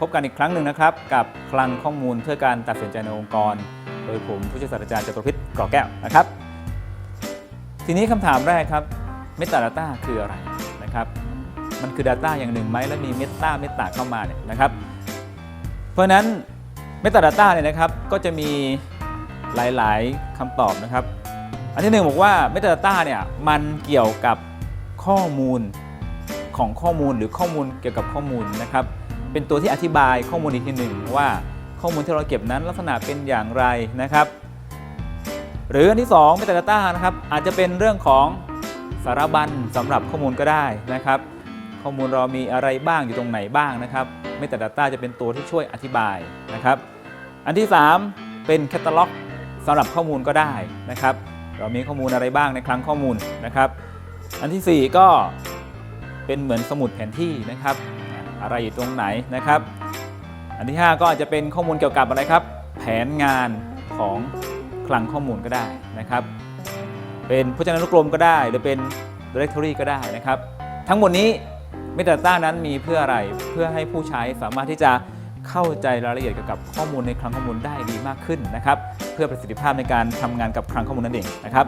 พบกันอีกครั้งหนึ่งนะครับ กับคลังข้อมูลเพื่อการตัดสินใจในองค์กร โดยผมผู้ช่วยศาสตราจารย์จตุรพิษกรอแก้วนะครับ ทีนี้คำถามแรกครับ Metadata คืออะไรนะครับ มันคือ Data อย่างหนึ่งไหมแล้วมี Meta Meta เข้ามาเนี่ยนะครับ เพราะฉะนั้น Metadata เนี่ยนะครับก็จะมีหลาย ๆคำตอบนะครับ อันที่หนึ่งบอกว่า Metadata เนี่ยมันเกี่ยวกับข้อมูลของข้อมูลหรือข้อมูลเกี่ยวกับข้อมูลนะครับ เป็นตัวที่อธิบายข้อมูลอีกทีหนึ่งว่าข้อมูลที่เราเก็บนั้นลักษณะเป็นอย่างไรนะครับ หรืออันที่ 2 Metadata นะครับ อาจจะเป็นเรื่องของสารบัญสำหรับข้อมูลก็ได้นะครับ ข้อมูลเรามีอะไรบ้างอยู่ตรงไหนบ้างนะครับ Metadata จะเป็นตัวที่ช่วยอธิบายนะครับ อันที่ 3 เป็นแคตตาล็อกสำหรับข้อมูลก็ได้นะครับ เรามีข้อมูลอะไรบ้างในคลังข้อมูลนะครับ อันทีสี่4 ก็เป็นเหมือนสมุดแผนที่นะครับ อะไรอยู่ตรงไหนนะครับ อันที่ 5 ก็อาจจะเป็นข้อมูลเกี่ยวกับอะไรครับ แผนงานของคลังข้อมูลก็ได้นะครับ เป็นพจนานุกรมก็ได้ หรือเป็น directory ก็ได้นะครับ ทั้งหมดนี้ Metadata นั้นมีเพื่ออะไรเพื่อให้ผู้ใช้สามารถที่จะเข้าใจรายละเอียดเกี่ยวกับข้อมูลในคลังข้อมูลได้ดีมากขึ้นนะครับ เพื่อประสิทธิภาพในการทำงานกับคลังข้อมูลนั่นเองนะครับ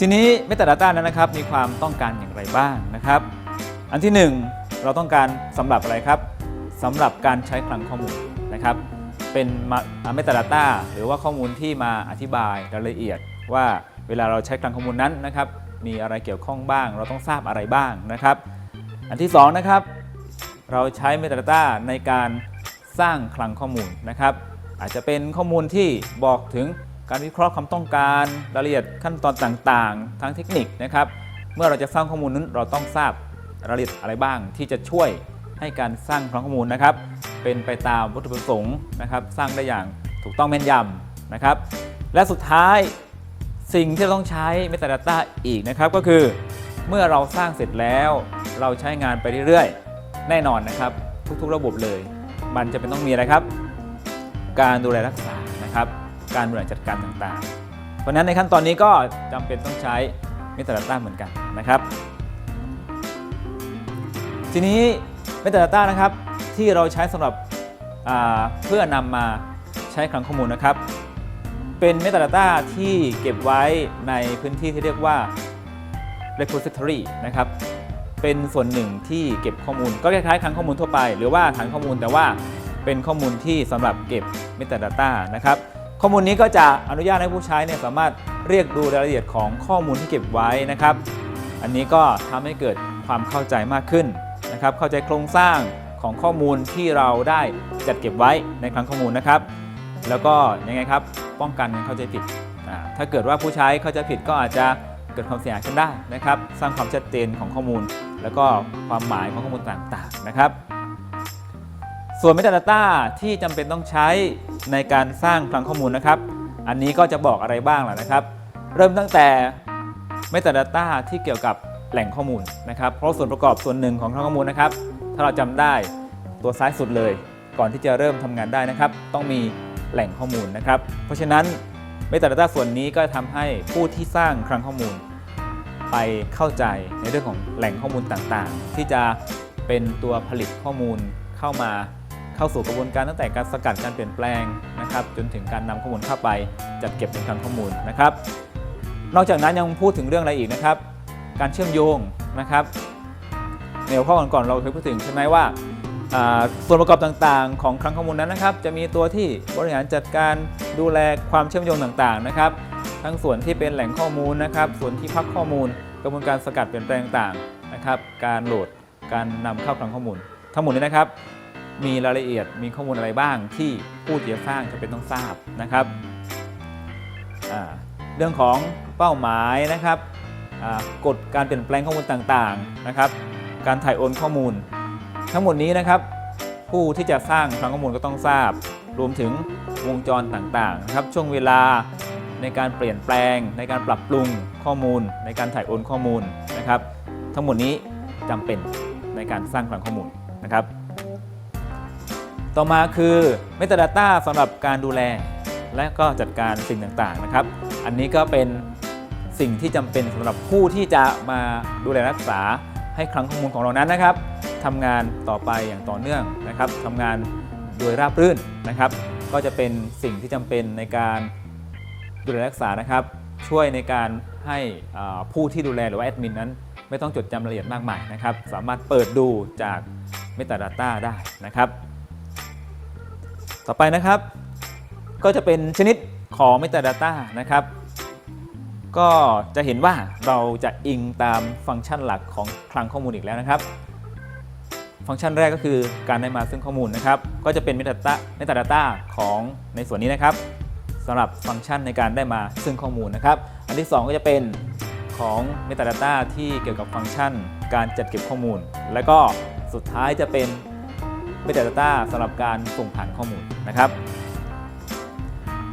ทีนี้ Metadata นั้นนะครับมีความต้องการอย่างไรบ้างนะครับ อันที่ 1 เราต้องการสำหรับอะไรครับสำหรับการใช้คลังข้อมูลนะครับ เป็น Metadata หรือว่าข้อมูลที่มาอธิบายรายละเอียด ว่าเวลาเราใช้คลังข้อมูลนั้นนะครับ มีอะไรเกี่ยวข้องบ้าง เราต้องทราบอะไรบ้างนะครับ อันที่2นะครับเราใช้ Metadata ในการสร้างคลังข้อมูลนะครับอาจจะเป็นข้อมูลที่บอกถึงการวิเคราะห์ความต้องการรายละเอียดขั้นตอนต่างๆ ทางเทคนิคนะครับ เมื่อเราจะสร้างข้อมูลนั้นเราต้องทราบ รายละเอียดอะไรบ้างที่จะช่วยให้การสร้างคลังข้อมูลนะครับ เป็นไปตามวัตถุประสงค์นะครับ สร้างได้อย่างถูกต้องแม่นยำนะครับ และสุดท้ายสิ่งที่เราต้องใช้ Metadata อีกนะครับก็คือ เมื่อเราสร้างเสร็จแล้ว เราใช้งานไปเรื่อยๆ แน่นอนนะครับ ทุกๆ ระบบเลย มันจะเป็นต้องมีอะไรครับ การดูแลรักษานะครับ การบริหารจัดการต่างๆ เพราะฉะนั้นในขั้นตอนนี้ก็จำเป็นต้องใช้ Metadata เหมือนกันนะครับ ทีนี้ Metadata นะครับที่เราใช้สำหรับเพื่อนำมาใช้คลังข้อมูลนะครับ เป็น Metadata ที่เก็บไว้ในพื้นที่ที่เรียกว่า repository นะครับเป็นส่วนหนึ่งที่เก็บข้อมูล ก็คล้ายๆคลังข้อมูลทั่วไป หรือว่าฐานข้อมูลแต่ว่าเป็นข้อมูลที่สำหรับเก็บ Metadata นะครับข้อมูลนี้ก็จะอนุญาตให้ผู้ใช้เนี่ยสามารถเรียกดูรายละเอียดของข้อมูลที่เก็บไว้นะครับ อันนี้ก็ทำให้เกิดความเข้าใจมากขึ้น นะครับ เข้าใจโครงสร้างของข้อมูลที่เราได้จัดเก็บไว้ในคลังข้อมูลนะครับ แล้วก็ยังไงครับป้องกันการเข้าใจผิด ถ้าเกิดว่าผู้ใช้เข้าใจผิดก็อาจจะเกิดความเสียหายขึ้นได้นะครับ สร้างความชัดเจนของข้อมูล แล้วก็ความหมายของข้อมูลต่างๆนะครับ ส่วน Metadata ที่จำเป็นต้องใช้ในการสร้างคลังข้อมูลนะครับ อันนี้ก็จะบอกอะไรบ้างล่ะนะครับ เริ่มตั้งแต่ Metadata ที่เกี่ยวกับ แหล่งข้อมูลนะครับ เพราะส่วนประกอบส่วนหนึ่งของคลังข้อมูลนะครับ ถ้าเราจำได้ตัวซ้ายสุดเลย ก่อนที่จะเริ่มทำงานได้นะครับ ต้องมีแหล่งข้อมูลนะครับ เพราะฉะนั้น Metadata ส่วนนี้ก็ทำให้ผู้ที่สร้างคลังข้อมูล ไปเข้าใจในเรื่องของแหล่งข้อมูลต่างๆ ที่จะเป็นตัวผลิตข้อมูลเข้ามาเข้าสู่กระบวนการตั้งแต่การสกัดการเปลี่ยนแปลงนะครับ จนถึงการนำข้อมูลเข้าไปจัดเก็บในคลังข้อมูลนะครับ นอกจากนั้นยังพูดถึงเรื่องอะไรอีกนะครับ การเชื่อมโยงนะครับในหัวข้อก่อนๆเราเคยพูดถึงใช่ไหมว่าส่วนประกอบต่างๆ ของคลังข้อมูลนั้นนะครับ จะมีตัวที่บริหารจัดการดูแลความเชื่อมโยงต่างๆนะครับ ทั้งส่วนที่เป็นแหล่งข้อมูลนะครับ ส่วนที่พักข้อมูล กระบวนการสกัดเปลี่ยนแปลงต่างๆนะครับ การโหลดการนำเข้าคลังข้อมูล ทั้งหมดนี้นะครับ มีรายละเอียดมีข้อมูลอะไรบ้างที่ผู้ที่จะสร้างจะเป็นต้องทราบนะครับเรื่องของเป้าหมายนะครับ กฎการเปลี่ยนแปลงข้อมูลต่างๆนะครับ การถ่ายโอนข้อมูล ทั้งหมดนี้นะครับ ผู้ที่จะสร้างคลังข้อมูลก็ต้องทราบ รวมถึงวงจรต่างๆนะครับช่วงเวลาในการเปลี่ยนแปลง ในการปรับปรุงข้อมูล ในการถ่ายโอนข้อมูลนะครับ ทั้งหมดนี้จำเป็นในการสร้างคลังข้อมูลนะครับ ต่อมาคือ Metadata สำหรับการดูแล และก็จัดการสิ่งต่างๆนะครับ อันนี้ก็เป็น สิ่งที่จำเป็นสำหรับผู้ที่จะมาดูแลรักษาให้คลังข้อมูลของเรานั้นนะครับทำงานต่อไปอย่างต่อเนื่องนะครับทำงานโดยราบรื่นนะครับ ก็จะเป็นสิ่งที่จำเป็นในการดูแลรักษานะครับ ช่วยในการให้ผู้ที่ดูแลหรือว่าแอดมินนั้น ไม่ต้องจดจำรายละเอียดมากมายนะครับ สามารถเปิดดูจาก Metadata ได้นะครับ ต่อไปนะครับ ก็จะเป็นชนิดของ Metadata นะครับ ก็จะเห็นว่าเราจะอิงตามฟังก์ชันหลักของคลังข้อมูลอีกแล้วนะครับ ฟังก์ชันแรกก็คือการได้มาซึ่งข้อมูลนะครับ ก็จะเป็น Metadata Metadata ของในส่วนนี้นะครับสำหรับฟังก์ชันในการได้มาซึ่งข้อมูลนะครับ อันที่ 2 ก็จะเป็นของ Metadata ที่เกี่ยวกับฟังก์ชัน การจัดเก็บข้อมูล และก็สุดท้ายจะเป็น Metadata สำหรับการส่งผ่านข้อมูลนะครับ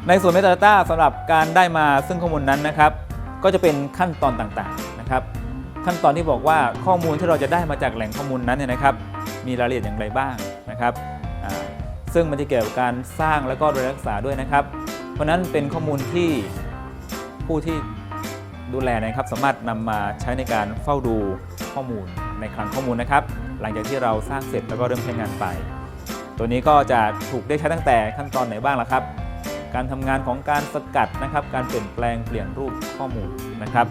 ในส่วน Metadata สำหรับการได้มาซึ่งข้อมูลนั้นนะครับ ก็จะเป็นขั้นตอนต่างๆนะครับ ขั้นตอนที่บอกว่าข้อมูลที่เราจะได้มาจากแหล่งข้อมูลนั้นเนี่ยนะครับ มีรายละเอียดอย่างไรบ้างนะครับซึ่งมันจะเกี่ยวกับการสร้างแล้วก็ดูแลรักษาด้วยนะครับ เพราะฉะนั้นเป็นข้อมูลที่ผู้ที่ดูแลนะครับ สามารถนำมาใช้ในการเฝ้าดูข้อมูลในคลังข้อมูลนะครับ หลังจากที่เราสร้างเสร็จแล้วก็เริ่มใช้งานไป ตัวนี้ก็จะถูกได้ใช้ตั้งแต่ขั้นตอนไหนบ้างล่ะครับ การทำงานของการสกัดนะครับ การเปลี่ยนแปลงเปลี่ยนรูปข้อมูลนะครับ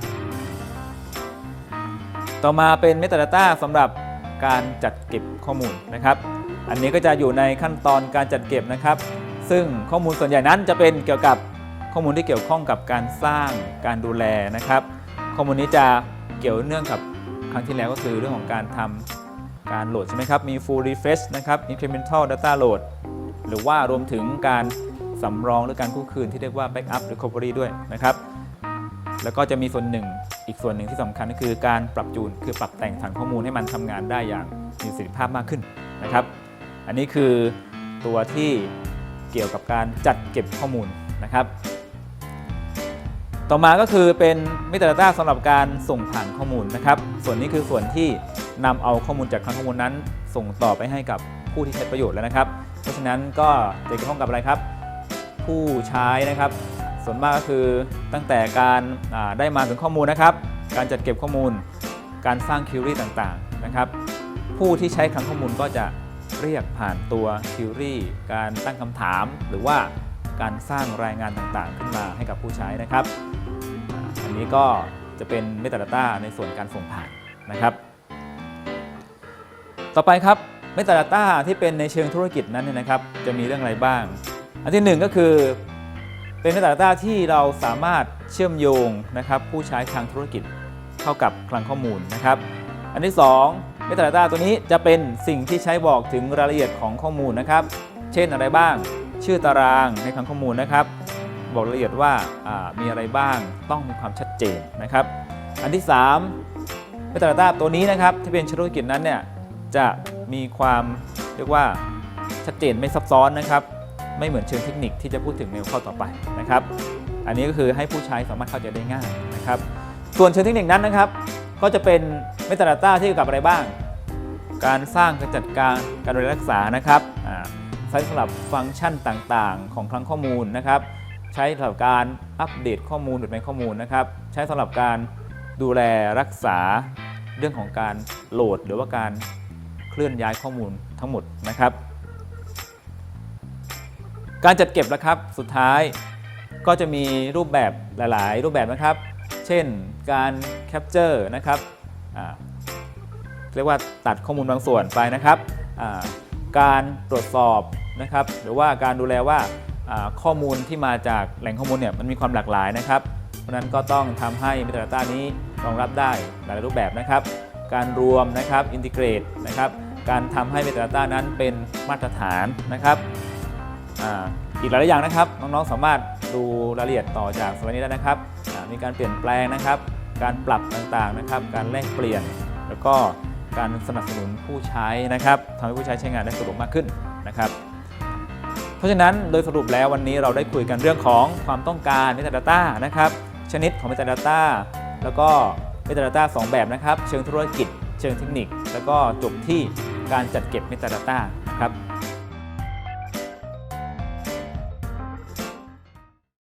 ต่อมาเป็น Metadata สำหรับการจัดเก็บข้อมูลนะครับ อันนี้ก็จะอยู่ในขั้นตอนการจัดเก็บนะครับ ซึ่งข้อมูลส่วนใหญ่นั้นจะเป็นเกี่ยวกับข้อมูลที่เกี่ยวข้องกับการสร้างการดูแลนะครับ ข้อมูลนี้จะเกี่ยวเนื่องกับครั้งที่แล้วก็คือเรื่องของการทำการโหลดใช่ไหมครับ มี full refresh นะครับ incremental data load หรือว่ารวมถึงการ สำรองหรือการกู้คืนที่เรียกว่า backup recovery ด้วยนะครับ แล้วก็จะมีส่วนหนึ่งอีกส่วนหนึ่งที่สำคัญก็คือการปรับจูนคือปรับแต่งฐานข้อมูลให้มันทำงานได้อย่างมีประสิทธิภาพมากขึ้นนะครับ อันนี้คือตัวที่เกี่ยวกับการจัดเก็บข้อมูลนะครับ ต่อมาก็คือเป็น Metadata สำหรับการส่งผ่านข้อมูลนะครับ ส่วนนี้คือส่วนที่นำเอาข้อมูลจากคลังข้อมูลนั้น ส่งต่อไปให้กับผู้ที่ใช้ประโยชน์แล้วนะครับ เพราะฉะนั้นก็จะเกี่ยวข้องกับอะไรครับ ผู้ใช้นะครับ ส่วนมากก็คือตั้งแต่การได้มาถึงข้อมูลนะครับ การจัดเก็บข้อมูล การสร้างคิวรี่ต่างๆนะครับ ผู้ที่ใช้คลังข้อมูลก็จะเรียกผ่านตัวคิวรี่การตั้งคำถาม หรือว่าการสร้างรายงานต่างๆ ขึ้นมาให้กับผู้ใช้นะครับ อันนี้ก็จะเป็น Metadata ในส่วนการส่งผ่านนะครับ ต่อไปครับ Metadata ที่เป็นในเชิงธุรกิจนั้นเนี่ยนะครับ จะมีเรื่องอะไรบ้าง อันที่หนึ่งก็คือเป็น Metadata ที่เราสามารถเชื่อมโยงนะครับผู้ใช้ทางธุรกิจเข้ากับคลังข้อมูลนะครับ อันที่ 2 Metadata ตัวนี้จะเป็นสิ่งที่ใช้บอกถึงรายละเอียดของข้อมูลนะครับ เช่นอะไรบ้าง ชื่อตารางในคลังข้อมูลนะครับ บอกรายละเอียดว่ามีอะไรบ้างต้องมีความชัดเจนนะครับ อันที่ 3 Metadata ตัวนี้นะครับที่เป็นธุรกิจนั้นเนี่ยจะมีความเรียกว่าชัดเจนไม่ซับซ้อนนะครับ ไม่เหมือนเชิงเทคนิคที่จะพูดถึงในข้อต่อไปนะครับ อันนี้ก็คือให้ผู้ใช้สามารถเข้าใจได้ง่ายนะครับ ส่วนเชิงเทคนิคนั้นนะครับ ก็จะเป็น Metadata ที่เกี่ยวกับอะไรบ้าง การสร้างการจัดการการดูแลรักษานะครับใช้สำหรับฟังก์ชันต่างๆ ของคลังข้อมูลนะครับ ใช้สำหรับการอัปเดตข้อมูลหรือในข้อมูลนะครับ ใช้สำหรับการดูแลรักษาเรื่องของการโหลดหรือว่าการเคลื่อนย้ายข้อมูลทั้งหมดนะครับ การจัดเก็บนะครับสุดท้ายก็จะมีรูปแบบหลาย ๆ รูปแบบนะครับ เช่นการแคปเจอร์นะครับเรียกว่าตัดข้อมูลบางส่วนไปนะครับการตรวจสอบนะครับ หรือว่าการดูแลว่าข้อมูลที่มาจากแหล่งข้อมูลเนี่ยมันมีความหลากหลายนะครับ เพราะนั้นก็ต้องทำให้ Metadata นี้รองรับได้หลายรูปแบบนะครับ การรวมนะครับอินทิเกรตนะครับ การทำให้ Metadata นั้นเป็นมาตรฐานนะครับ อีกหลายอย่างนะครับน้องๆสามารถดูรายละเอียดต่อจากสไลด์นี้ได้นะครับมีการเปลี่ยนแปลงนะครับ การปรับต่างๆนะครับ การแลกเปลี่ยน แล้วก็การสนับสนุนผู้ใช้นะครับทำให้ผู้ใช้ใช้งานได้สะดวกมากขึ้นนะครับเพราะฉะนั้นโดยสรุปแล้ววันนี้เราได้คุยกันเรื่องของความต้องการ Metadata นะครับ ชนิดของ Metadata แล้วก็ Metadata สองแบบนะครับ เชิงธุรกิจ เชิงเทคนิค แล้วก็จบที่การจัดเก็บ Metadata นะครับ